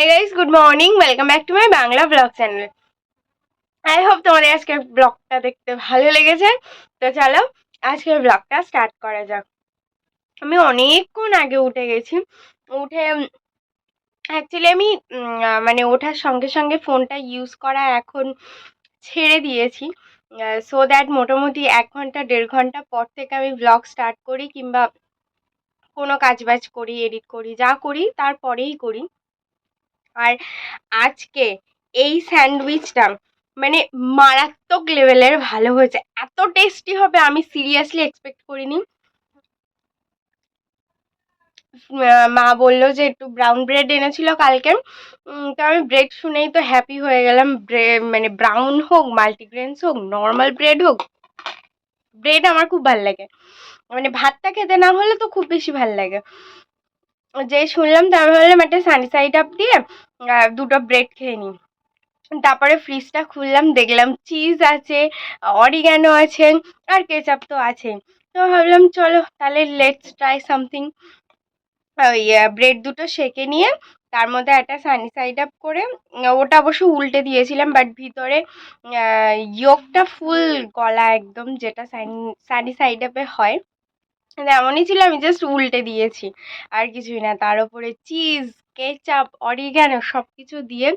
Hi guys good morning welcome back to my Bangla blog channel I hope তোমাদের আজকের ব্লগটা দেখতে ভালো লেগেছে। তো চলো, আজকের ব্লগটা স্টার্ট করা যাক। আমি অনেকক্ষণ আগে উঠে গেছি। উঠে অ্যাকচুয়ালি আমি মানে ওঠার সঙ্গে সঙ্গে ফোনটা ইউজ করা এখন ছেড়ে দিয়েছি। সো দ্যাট মোটামুটি এক ঘণ্টা, দেড় ঘণ্টা পর থেকে আমি ব্লগ স্টার্ট করি কিংবা কোনো কাজবাজ করি এডিট করি, যা করি, তারপরেই করি। আর আজকে এই স্যান্ডউইচটা মানে মারাত্মক লেভেলের ভালো হয়েছে। এত টেস্টি হবে আমি সিরিয়াসলি এক্সপেক্ট করিনি। মা বলল যে একটু ব্রাউন ব্রেড এনেছিল কালকে। তো আমি ব্রেড শুনেই তো হ্যাপি হয়ে গেলাম। মানে ব্রাউন হোক মাল্টিগ্রেনস হোক নর্মাল ব্রেড হোক, ব্রেড আমার খুব ভালো লাগে। মানে ভাতটা খেতে না হলে তো খুব বেশি ভালো লাগে। যে শুনলাম তো আমি ভাবলাম একটা সানি সাইড আপ দিয়ে দুটো ব্রেড খেয়ে নিই। তারপরে ফ্রিজটা খুললাম, দেখলাম চিজ আছে অরিগ্যানো আছে, আর কেচাপ তো আছে তো ভাবলাম চলো তাহলে লেটস ট্রাই সামথিং ওই ব্রেড দুটো সেকে নিয়ে তার মধ্যে একটা সানি সাইড আপ করে, ওটা অবশ্য উল্টে দিয়েছিলাম বাট ভিতরে ইয়োগটা ফুল গলা একদম, যেটা সানি সানি সাইড আপে হয়। এমনই ছিল, আমি জাস্ট উল্টে দিয়েছি। আর কিছুই না, তার উপরে চিজ কেচাপ অরিগ্যানো সব কিছু দিয়ে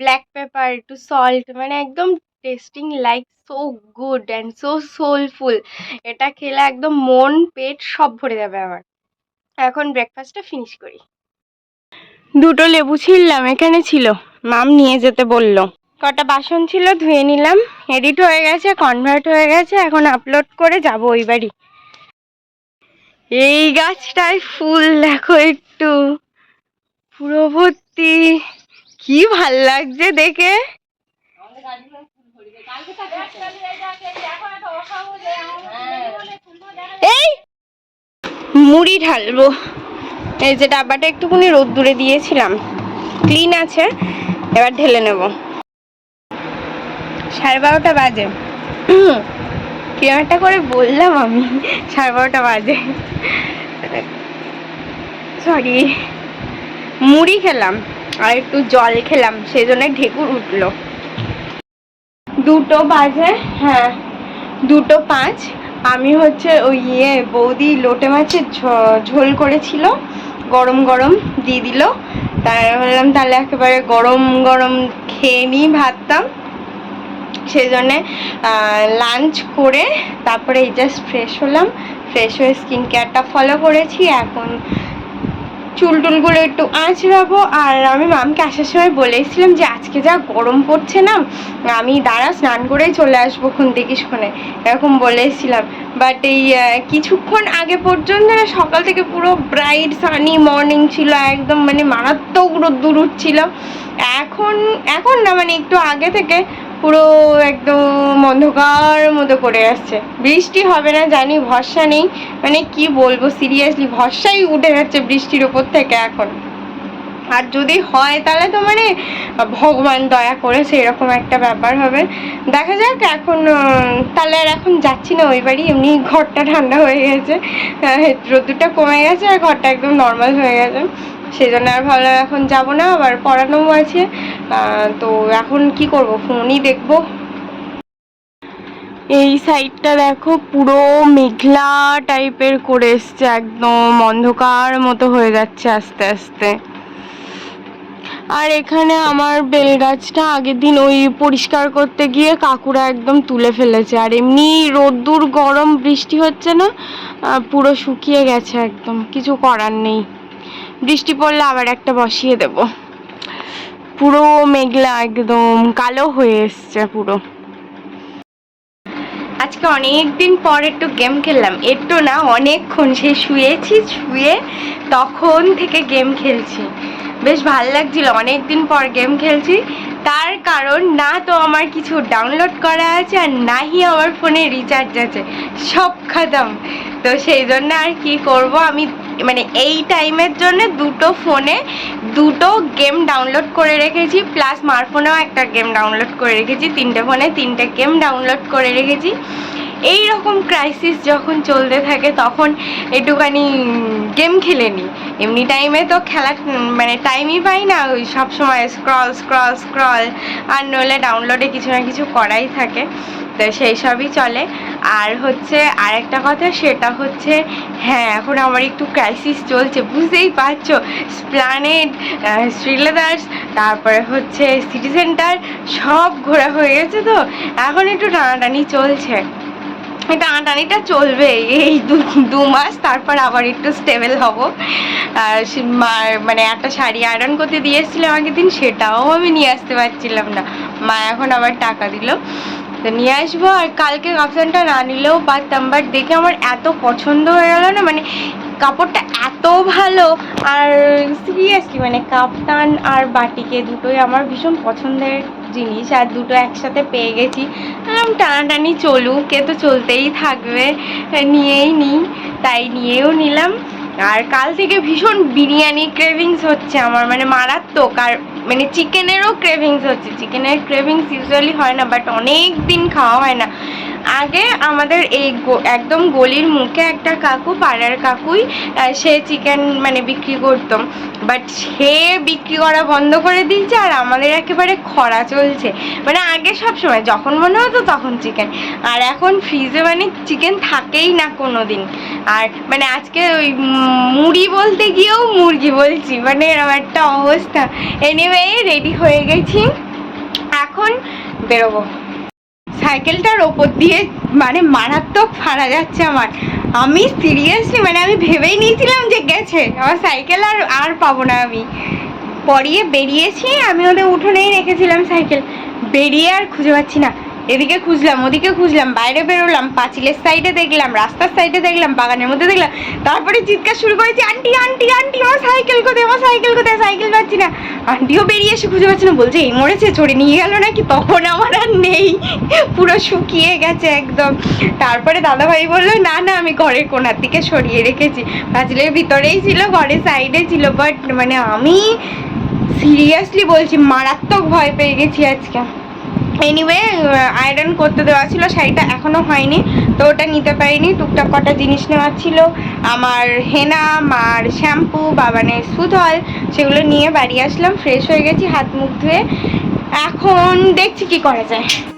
ব্ল্যাক পেপার একটু সল্ট মানে একদম tasting like so good and so soulful এটা খেলে একদম মন, পেট সব ভরে যাবে আমার। এখন ব্রেকফাস্টটা ফিনিশ করি। দুটো লেবু ছিললাম এখানে ছিল। মাম নিয়ে যেতে বলল। কটা বাসন ছিল, ধুয়ে নিলাম। এডিট হয়ে গেছে কনভার্ট হয়ে গেছে, এখন আপলোড করে যাব ওই বাড়ি। এই গাছটায় ফুল, দেখো একটু। পুরো ভর্তি। কি ভালো লাগছে দেখে। এই, মুড়ি ঢালবো। এই যে ডাব্বাটা একটুখানি রোদ্দুরে দিয়েছিলাম। ক্লিন আছে, এবার ঢেলে নেব। সাড়ে বারোটা বাজে। কিরম একটা করে বললাম আমি, সাড়ে বারোটা বাজে। সরি মুড়ি খেলাম, আর একটু জল খেলাম সেই জন্য ঢেকুর উঠল। দুটো বাজে হ্যাঁ দুটো পাঁচ। আমি হচ্ছে ওই ইয়ে বৌদি লোটে মাছের ঝোল করেছিল, গরম গরম দিয়ে দিল। তাই ভাবলাম তাহলে একেবারে গরম গরম খেয়ে নিই ভাতটা সেই জন্যে লাঞ্চ করে তারপরে এই জাস্ট ফ্রেশ হলাম। ফ্রেশ হয়ে স্কিন কেয়ারটা ফলো করেছি। এখন চুল টুলগুলো একটু আঁচড়াবো। আর আমি মামকে আসার সময় বলেছিলাম যে, আজকে যা গরম পড়ছে না, আমি দাঁড়া, স্নান করেই চলে আসব খুন দেখিসক্ষণে এরকম বলেছিলাম। বাট এই কিছুক্ষণ আগে পর্যন্ত না, সকাল থেকে পুরো ব্রাইট সানি মর্নিং ছিল, একদম মানে মারাত্মক রোদ্দুর উঠছিল। এখন এখন না মানে একটু আগে থেকে পুরো একদম অন্ধকার মতো করে আসছে। বৃষ্টি হবে না, জানি ভরসা নেই। মানে কি বলব সিরিয়াসলি ভরসাই উঠে যাচ্ছে বৃষ্টির ওপর থেকে এখন। আর যদি হয় তাহলে তো মানে ভগবান দয়া করেছে, এরকম একটা ব্যাপার হবে। দেখা যাক এখন তাহলে আর এখন যাচ্ছি না ওই বাড়ি, এমনি ঘরটা ঠান্ডা হয়ে গেছে। রোদ্দুরটা কমে গেছে আর ঘরটা একদম নর্মাল হয়ে গেছে। সেই জন্য আর ভাবলাম এখন যাব না, আবার পড়ানোও আছে। তো এখন কি করব? ফোনই দেখব। এই সাইডটা দেখো, পুরো মেঘলা টাইপের করে এসছে, একদম অন্ধকার মতো হয়ে যাচ্ছে আস্তে আস্তে। আর এখানে আমার বেল গাছটা আগের দিন ওই পরিষ্কার করতে গিয়ে কাকুরা একদম তুলে ফেলেছে। আর এমনি রোদ্দুর, গরম, বৃষ্টি হচ্ছে না পুরো শুকিয়ে গেছে একদম, কিছু করার নেই। বৃষ্টি পড়লে আবার একটা বসিয়ে দেব। পুরো মেঘলা একদম, কালো হয়ে এসছে পুরো। আজকে অনেক দিন পর একটু গেম খেললাম। একটু না, অনেকক্ষণ সে শুয়েছি, শুয়ে তখন থেকে গেম খেলছি। বেশ ভালো লাগছিল অনেক দিন পর গেম খেলছি। তার কারণ, না তো আমার কিছু ডাউনলোড করা আছে আর নাহি আমার ফোনে রিচার্জ আছে। সব খাতাম। তো সেই জন্য আর কি করব, আমি মানে এই টাইমের জন্য দুটো ফোনে দুটো গেম ডাউনলোড করে রেখেছি প্লাস মার ফোনেও একটা গেম ডাউনলোড করে রেখেছি তিনটে ফোনে তিনটে গেম ডাউনলোড করে রেখেছি। এই রকম ক্রাইসিস যখন চলতে থাকে তখন একটুখানি গেম খেলে নিই এমনি টাইমে তো উম, মানে টাইমই পাই না ওই সব সময় স্ক্রল স্ক্রল স্ক্রল আর নইলে ডাউনলোডে কিছু না কিছু করাই থাকে। তো সেই সবই চলে। আর হচ্ছে আরেকটা কথা, সেটা হচ্ছে হ্যাঁ এখন আমার একটু ক্রাইসিস চলছে, বুঝতেই পারছ? স্প্লানেড শ্রীলেদার্স তারপরে হচ্ছে সিটি সেন্টার সব ঘোরা হয়ে গেছে তো? এখন একটু টানাটানি চলছে। টানাটানিটা চলবে, এই দু মাস, তারপর আবার একটু স্টেবল হব। আর মানে একটা শাড়ি আয়রন করতে দিয়ে এসেছিলাম আগের দিন সেটাও আমি নিয়ে আসতে পারছিলাম না। মা এখন আবার টাকা দিল। তো নিয়ে আসব আর কালকে অপশানটা না নিলেও পারতাম বাট দেখে আমার এত পছন্দ হয়ে গেল না মানে কাপড়টা এত ভালো আর সিরিয়াসলি মানে কাপ্তান আর বাটিকে দুটোই আমার ভীষণ পছন্দের জিনিস আর দুটো একসাথে পেয়ে গেছি। টানাটানি চলুক, এ তো চলতেই থাকবে নিয়েই নিই, তাই নিয়েও নিলাম। আর কাল থেকে ভীষণ বিরিয়ানি ক্রেভিংস হচ্ছে আমার মানে মারাত্মক, আর মানে চিকেনেরও ক্রেভিংস হচ্ছে। চিকেনের ক্রেভিংস ইউজুয়ালি হয় না বাট অনেক দিন খাওয়া হয় না। আগে আমাদের এই একদম গলির মুখে একটা কাকু, পাড়ার কাকুই সে চিকেন মানে বিক্রি করতো। বাট সে বিক্রি করা বন্ধ করে দিয়েছে আর আমাদের একেবারে খরা চলছে। মানে আগে সব সময়, যখন মনে হতো তখন চিকেন আর এখন ফ্রিজে মানে চিকেন থাকেই না কোনো দিন আর মানে আজকে ওই মুড়ি বলতে গিয়েও মুরগি বলছি মানে এরকম একটা অবস্থা। এনিওয়ে রেডি হয়ে গেছি। এখন বেরোবো। সাইকেলটার ওপর দিয়ে মানে মারাত্মক ফাড়া যাচ্ছে আমার। আমি সিরিয়াসলি মানে আমি ভেবেই নিয়েছিলাম যে গেছে। আমার সাইকেল আর আর পাবো না আমি। পরিয়ে বেরিয়েছি, আমি ওদের উঠোনেই রেখেছিলাম সাইকেল বেরিয়ে আর খুঁজে পাচ্ছি না। এদিকে খুঁজলাম, ওদিকে খুঁজলাম, বাইরে বেরোলাম, পাঁচিলের সাইডে দেখলাম, রাস্তার সাইডে দেখলাম, বাগানের মধ্যে দেখলাম, তারপরে চিৎকার শুরু করেছি, আন্টি আন্টি আন্টি, আমার সাইকেল কোথায়? আমার সাইকেল কোথায়? সাইকেল পাচ্ছি না। আন্টিও বেরিয়ে এসে খুঁজে পাচ্ছি না, বলছে, এই মরেছে, চড়ে নিয়ে গেল নাকি? তখন আমার আর নেই, পুরো শুকিয়ে গেছে একদম। তারপরে দাদাভাই বলল, না না, আমি ঘরের কোনার দিকে সরিয়ে রেখেছি। পাঁচিলের ভিতরেই ছিল, ঘরের সাইডে ছিল বাট মানে আমি সিরিয়াসলি বলছি, মারাত্মক ভয় পেয়ে গেছি আজকে। এনিওয়ে আয়রন করতে দেওয়া ছিল, শাড়িটা এখনও হয়নি। তো ওটা নিতে পারিনি, টুকটাক কটা জিনিস নেওয়া ছিল। আমার হেনা, মার শ্যাম্পু, বাবানের সুধল সেগুলো নিয়ে বাড়ি আসলাম ফ্রেশ হয়ে গেছি, হাত মুখ ধুয়ে। এখন দেখছি কি করা যায়।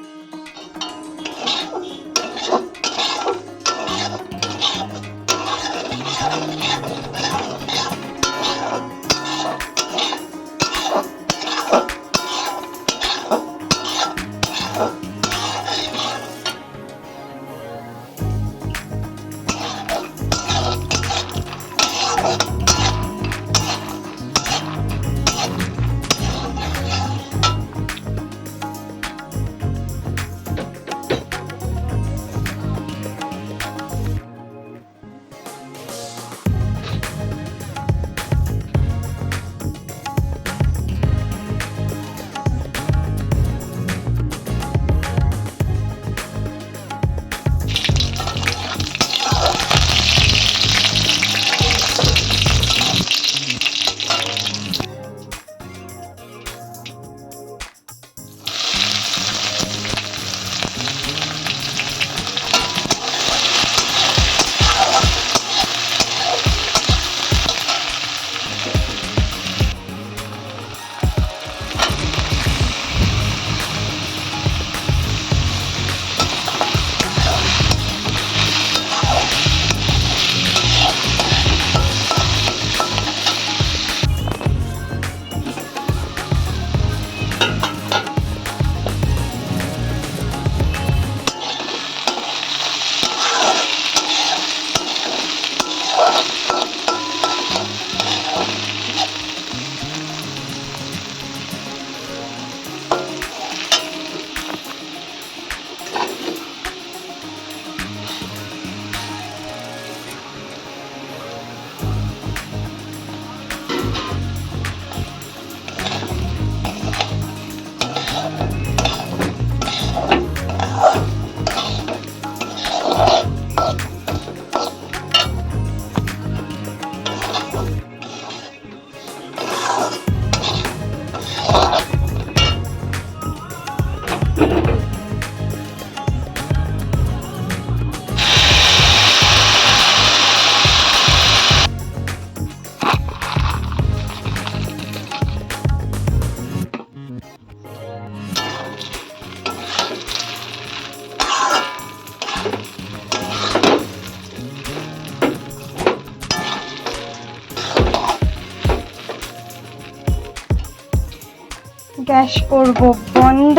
গ্যাস করব বন্ধ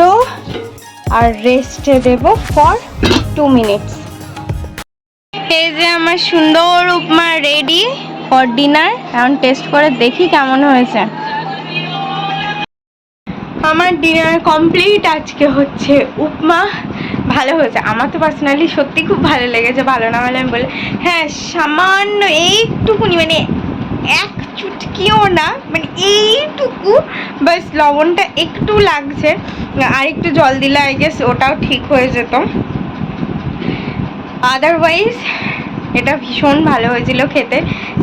আর রেস্টে দেব ফর টু মিনিটস এই যে আমার সুন্দর উপমা রেডি ফর ডিনার এখন টেস্ট করে দেখি কেমন হয়েছে। আমার ডিনার কমপ্লিট আজকে হচ্ছে উপমা। ভালো হয়েছে। আমার তো পার্সোনালি সত্যি খুব ভালো লেগেছে, ভালো না হলে আমি বলি হ্যাঁ সামান্য এইটুকুনি মানে এক চুটকিও না মানে এইটুকু, বাস লবণটা একটু লাগছে, আর একটু জল দিলে আই গেস ওটাও ঠিক হয়ে যেত। আদারওয়াইজ এটা ভীষণ ভালো হয়েছিল খেতে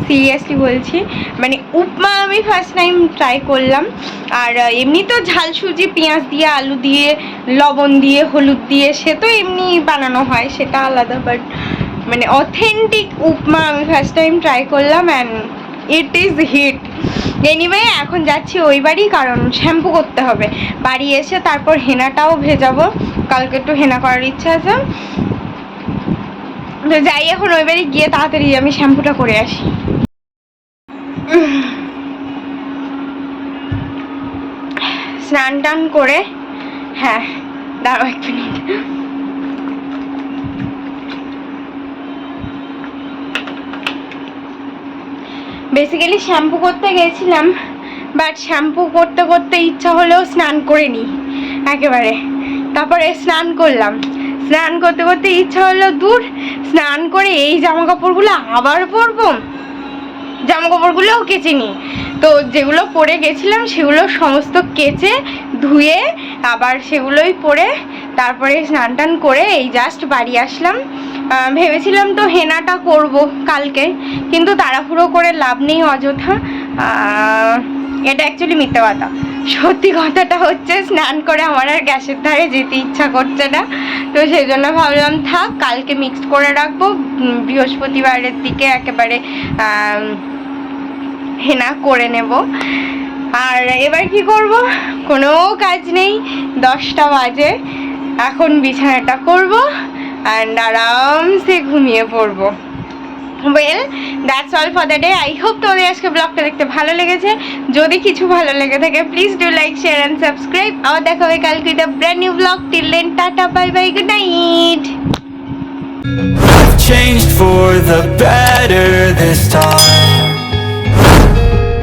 সিরিয়াসলি বলছি। মানে উপমা আমি ফার্স্ট টাইম ট্রাই করলাম, আর এমনি তো ঝাল সুজি, পেঁয়াজ দিয়ে, আলু দিয়ে, লবণ দিয়ে, হলুদ দিয়ে, সে তো এমনি বানানো হয়, সেটা আলাদা বাট মানে অথেন্টিক উপমা আমি ফার্স্ট টাইম ট্রাই করলাম and it is hit anyway এখন যাচ্ছি ওই বাড়ি, কারণ শ্যাম্পু করতে হবে। বাড়ি এসে তারপর হেনাটাও ভেজাবো। কালকে একটু হেনা করার ইচ্ছা আছে। তো যাই, এখন ওই বাড়ি গিয়ে তাড়াতাড়ি আমি শ্যাম্পুটা করে আসি। স্নান টান করে হ্যাঁ দাঁড়াও এক মিনিট। বেসিক্যালি শ্যাম্পু করতে গেছিলাম বাট শ্যাম্পু করতে করতে ইচ্ছা হলেও স্নান করে নিই একেবারে। তারপরে স্নান করলাম। স্নান করতে করতে ইচ্ছা হলো দূর, স্নান করে এই জামা কাপড়গুলো আবার পরবো। জামা কাপড়গুলোও কেচে নিই তো যেগুলো পরে গেছিলাম সেগুলো সমস্ত কেচে, ধুয়ে আবার সেগুলোই পরে তারপরে স্নান টান করে এই জাস্ট বাড়ি আসলাম। ভেবেছিলাম তো হেনাটা করব কালকে, কিন্তু তাড়াহুড়ো করে লাভ নেই অযথা। এটা অ্যাকচুয়ালি মিথ্যে কথা। সত্যি কথাটা হচ্ছে স্নান করে আমার আর গ্যাসের ধারে যেতে ইচ্ছা করছে না। তো সেই জন্য ভাবলাম, থাক, কালকে মিক্সড করে রাখব। বৃহস্পতিবারের দিকে একেবারে হেনা করে নেব। আর এবার কি করব? কোনো কাজ নেই। দশটা বাজে। এখন বিছানাটা করব অ্যান্ড আরামসে ঘুমিয়ে পড়ব। Well that's all for the day I hope তোমাদের আজকে ব্লগটা দেখতে ভালো লেগেছে। যদি কিছু ভালো লেগে থাকে please do like share and subscribe আবার দেখা হবে কালকে the brand new blog till then tata bye bye good night changed for the better this time.